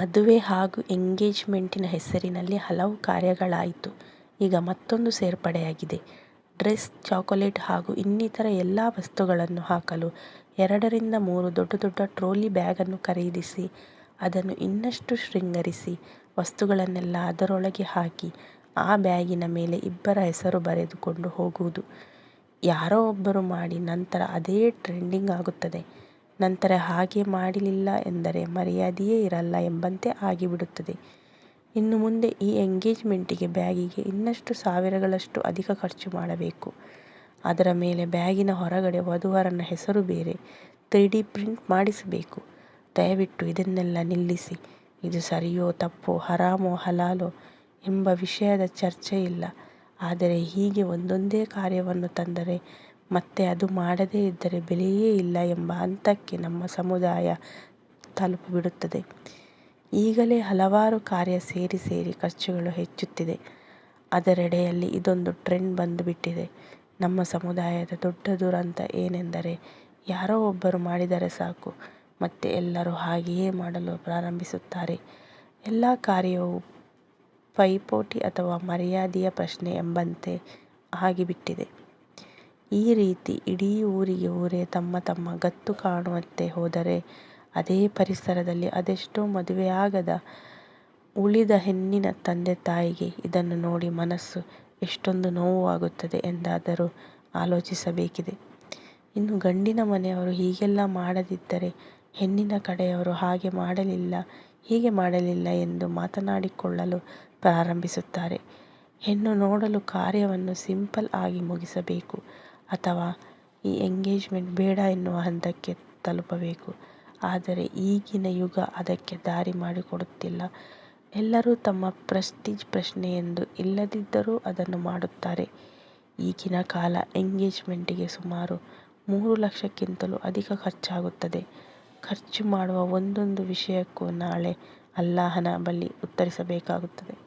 ಮದುವೆ ಹಾಗೂ ಎಂಗೇಜ್ಮೆಂಟಿನ ಹೆಸರಿನಲ್ಲಿ ಹಲವು ಕಾರ್ಯಗಳಾಯಿತು. ಈಗ ಮತ್ತೊಂದು ಸೇರ್ಪಡೆಯಾಗಿದೆ. ಡ್ರೆಸ್, ಚಾಕೊಲೇಟ್ ಹಾಗೂ ಇನ್ನಿತರ ಎಲ್ಲಾ ವಸ್ತುಗಳನ್ನು ಹಾಕಲು ಎರಡರಿಂದ ಮೂರು ದೊಡ್ಡ ದೊಡ್ಡ ಟ್ರೋಲಿ ಬ್ಯಾಗನ್ನು ಖರೀದಿಸಿ, ಅದನ್ನು ಇನ್ನಷ್ಟು ಶೃಂಗರಿಸಿ, ವಸ್ತುಗಳನ್ನೆಲ್ಲ ಅದರೊಳಗೆ ಹಾಕಿ, ಆ ಬ್ಯಾಗಿನ ಮೇಲೆ ಇಬ್ಬರ ಹೆಸರು ಬರೆದುಕೊಂಡು ಹೋಗುವುದು. ಯಾರೋ ಒಬ್ಬರು ಮಾಡಿ ನಂತರ ಅದೇ ಟ್ರೆಂಡಿಂಗ್ ಆಗುತ್ತದೆ. ನಂತರ ಹಾಗೆ ಮಾಡಲಿಲ್ಲ ಎಂದರೆ ಮರ್ಯಾದೆಯೇ ಇರಲ್ಲ ಎಂಬಂತೆ ಆಗಿಬಿಡುತ್ತದೆ. ಇನ್ನು ಮುಂದೆ ಈ ಎಂಗೇಜ್ಮೆಂಟಿಗೆ ಬ್ಯಾಗಿಗೆ ಇನ್ನಷ್ಟು ಸಾವಿರಗಳಷ್ಟು ಅಧಿಕ ಖರ್ಚು ಮಾಡಬೇಕು. ಅದರ ಮೇಲೆ ಬ್ಯಾಗಿನ ಹೊರಗಡೆ ವಧು-ವರನ ಹೆಸರು ಬೇರೆ ತ್ರೀಡಿ ಪ್ರಿಂಟ್ ಮಾಡಿಸಬೇಕು. ದಯವಿಟ್ಟು ಇದನ್ನೆಲ್ಲ ನಿಲ್ಲಿಸಿ. ಇದು ಸರಿಯೋ ತಪ್ಪೋ, ಹರಾಮೋ ಹಲಾಲೋ ಎಂಬ ವಿಷಯದ ಚರ್ಚೆ ಇಲ್ಲ. ಆದರೆ ಹೀಗೆ ಒಂದೊಂದೇ ಕಾರ್ಯವನ್ನು ತಂದರೆ ಮತ್ತೆ ಅದು ಮಾಡದೇ ಇದ್ದರೆ ಬೆಲೆಯೇ ಇಲ್ಲ ಎಂಬ ಹಂತಕ್ಕೆ ನಮ್ಮ ಸಮುದಾಯ ತಲುಪಿಬಿಡುತ್ತದೆ. ಈಗಲೇ ಹಲವಾರು ಕಾರ್ಯ ಸೇರಿ ಸೇರಿ ಖರ್ಚುಗಳು ಹೆಚ್ಚುತ್ತಿದೆ. ಅದರೆಡೆಯಲ್ಲಿ ಇದೊಂದು ಟ್ರೆಂಡ್ ಬಂದುಬಿಟ್ಟಿದೆ. ನಮ್ಮ ಸಮುದಾಯದ ದೊಡ್ಡ ದುರಂತ ಏನೆಂದರೆ ಯಾರೋ ಒಬ್ಬರು ಮಾಡಿದರೆ ಸಾಕು, ಮತ್ತೆ ಎಲ್ಲರೂ ಹಾಗೆಯೇ ಮಾಡಲು ಪ್ರಾರಂಭಿಸುತ್ತಾರೆ. ಎಲ್ಲ ಕಾರ್ಯವು ಪೈಪೋಟಿ ಅಥವಾ ಮರ್ಯಾದೆಯ ಪ್ರಶ್ನೆ ಎಂಬಂತೆ ಆಗಿಬಿಟ್ಟಿದೆ. ಈ ರೀತಿ ಇಡೀ ಊರಿಗೆ ಊರೇ ತಮ್ಮ ತಮ್ಮ ಗತ್ತು ಕಾಣುವಂತೆ ಹೋದರೆ ಅದೇ ಪರಿಸರದಲ್ಲಿ ಅದೆಷ್ಟೋ ಮದುವೆಯಾಗದ ಉಳಿದ ಹೆಣ್ಣಿನ ತಂದೆ-ತಾಯಿಗೆ ಇದನ್ನು ನೋಡಿ ಮನಸ್ಸು ಎಷ್ಟೊಂದು ನೋವು ಆಗುತ್ತದೆ ಎಂದಾದರೂ ಆಲೋಚಿಸಬೇಕಿದೆ. ಇನ್ನು ಗಂಡಿನ ಮನೆಯವರು ಹೀಗೆಲ್ಲ ಮಾಡದಿದ್ದರೆ ಹೆಣ್ಣಿನ ಕಡೆಯವರು ಹಾಗೆ ಮಾಡಲಿಲ್ಲ, ಹೀಗೆ ಮಾಡಲಿಲ್ಲ ಎಂದು ಮಾತನಾಡಿಕೊಳ್ಳಲು ಪ್ರಾರಂಭಿಸುತ್ತಾರೆ. ಹೆಣ್ಣು ನೋಡಲು ಕಾರ್ಯವನ್ನು ಸಿಂಪಲ್ ಆಗಿ ಮುಗಿಸಬೇಕು ಅಥವಾ ಈ ಎಂಗೇಜ್ಮೆಂಟ್ ಬೇಡ ಎನ್ನುವ ಹಂತಕ್ಕೆ ತಲುಪಬೇಕು. ಆದರೆ ಈಗಿನ ಯುಗ ಅದಕ್ಕೆ ದಾರಿ ಮಾಡಿಕೊಡುತ್ತಿಲ್ಲ. ಎಲ್ಲರೂ ತಮ್ಮ ಪ್ರೆಸ್ಟೀಜ್ ಪ್ರಶ್ನೆ ಎಂದು ಇಲ್ಲದಿದ್ದರೂ ಅದನ್ನು ಮಾಡುತ್ತಾರೆ. ಈಗಿನ ಕಾಲ ಎಂಗೇಜ್ಮೆಂಟಿಗೆ ಸುಮಾರು ಮೂರು ಲಕ್ಷಕ್ಕಿಂತಲೂ ಅಧಿಕ ಖರ್ಚಾಗುತ್ತದೆ. ಖರ್ಚು ಮಾಡುವ ಒಂದೊಂದು ವಿಷಯಕ್ಕೂ ನಾಳೆ ಅಲ್ಲಾಹನ ಬಳಿ ಉತ್ತರಿಸಬೇಕಾಗುತ್ತದೆ.